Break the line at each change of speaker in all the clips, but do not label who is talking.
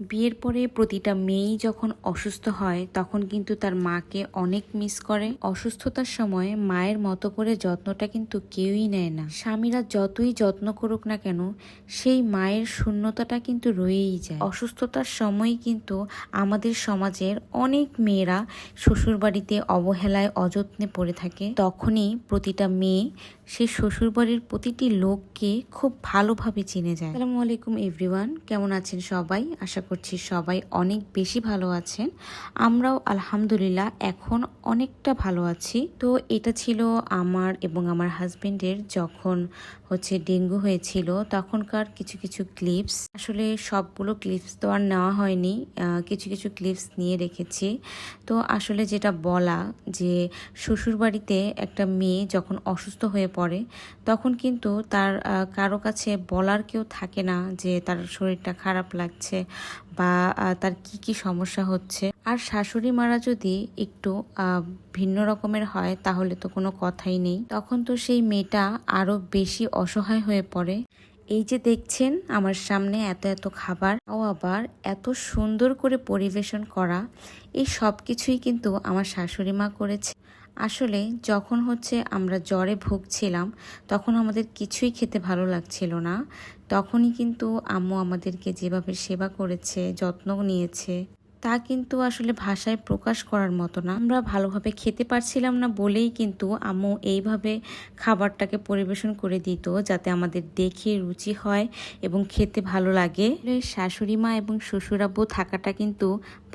বিয়ের পরে প্রতিটা মেয়েই যখন অসুস্থ হয়, তখন কিন্তু তার মাকে অনেক মিস করে। অসুস্থতার সময় মায়ের মতো করে যত্নটা কিন্তু কেউই নেয় না। স্বামীরা যতই যত্ন করুক না কেন, সেই মায়ের শূন্যতাটা কিন্তু রয়েই যায়। অসুস্থতার সময় কিন্তু আমাদের সমাজের অনেক মেয়েরা শ্বশুরবাড়িতে অবহেলায়, অযত্নে পড়ে থাকে। তখনই প্রতিটা মেয়ে সে শ্বশুরবাড়ির প্রতিটি লোককে খুব ভালোভাবে চিনে যায়। আসসালামু আলাইকুম এভরিওয়ান কেমন আছেন সবাই? আশা করছি সবাই অনেক বেশি ভালো আছেন। আমরাও আলহামদুলিল্লাহ এখন অনেকটা ভালো আছি। তো এটা ছিল আমার এবং আমার হাজবেন্ডের যখন হচ্ছে ডেঙ্গু হয়েছিল তখনকার কিছু কিছু ক্লিপস। আসলে সবগুলো ক্লিপস তো আর নেওয়া হয়নি কিছু কিছু ক্লিপস নিয়ে রেখেছি। তো আসলে যেটা বলা যে শ্বশুরবাড়িতে একটা মেয়ে যখন অসুস্থ হয়ে পড়ে তখন কিন্তু তার কারও কাছে বলার কেউ থাকে না যে তার শরীরটা খারাপ লাগছে। বা তার কি কি সমস্যা হচ্ছে? আর শাশুড়ি মারা যদি একটু ভিন্ন রকমের হয়, তাহলে তো কোনো কথাই নেই। তখন তো সেই মেয়েটা আরও বেশি অসহায় হয়ে পড়ে। এই যে দেখছেন আমার সামনে এত এত খাবার ও আবার এত সুন্দর করে পরিবেশন করা, এই সব কিছুই কিন্তু আমার শাশুড়ি মা করেছে। আসলে যখন হচ্ছে আমরা জ্বরে ভুগছিলাম, তখন আমাদের কিছুই খেতে ভালো লাগছিল না। তখনই কিন্তু আম্মু আমাদেরকে যেভাবে সেবা করেছে যত্ন নিয়েছে। তা কিন্তু আসলে ভাষায় প্রকাশ করার মতো না। আমরা ভালোভাবে খেতে পারছিলাম না বলেই কিন্তু আম্মু এইভাবে খাবারটাকে পরিবেশন করে দিত যাতে আমাদের দেখে রুচি হয় এবং খেতে ভালো লাগে। শাশুড়ি মা এবং শ্বশুরাব্বু থাকাটা কিন্তু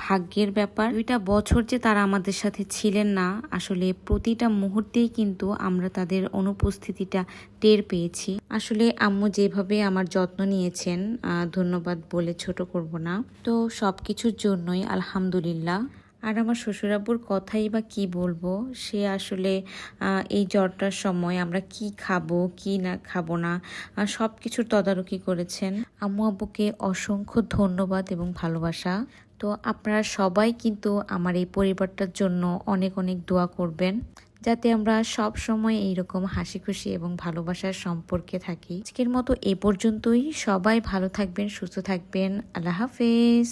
ভাগ্যের ব্যাপার। দুইটা বছর যে তারা আমাদের সাথে ছিলেন না, আসলে প্রতিটা মুহূর্তেই কিন্তু আমরা তাদের অনুপস্থিতিটা টের পেয়েছি। আসলে আম্মু যেভাবে আমার যত্ন নিয়েছেন ধন্যবাদ বলে ছোট করব না। তো সব কিছুর জন্যই আলহামদুলিল্লাহ। আর আমার শ্বশুরাব্বুর কথাই বা কি বলব? সে আসলে এই জ্বরটার সময় আমরা কি খাব, কি না খাব না সব কিছুর তদারকি করেছেন। আম্মু আব্বুকে অসংখ্য ধন্যবাদ এবং ভালোবাসা। তো আপনারা সবাই কিন্তু আমার এই পরিবারটার জন্য অনেক অনেক দোয়া করবেন, যাতে আমরা সব সময় এইরকম হাসি খুশি এবং ভালোবাসার সম্পর্কে থাকি। আজকের মতো এ পর্যন্তই। সবাই ভালো থাকবেন, সুস্থ থাকবেন। আল্লাহ হাফেজ।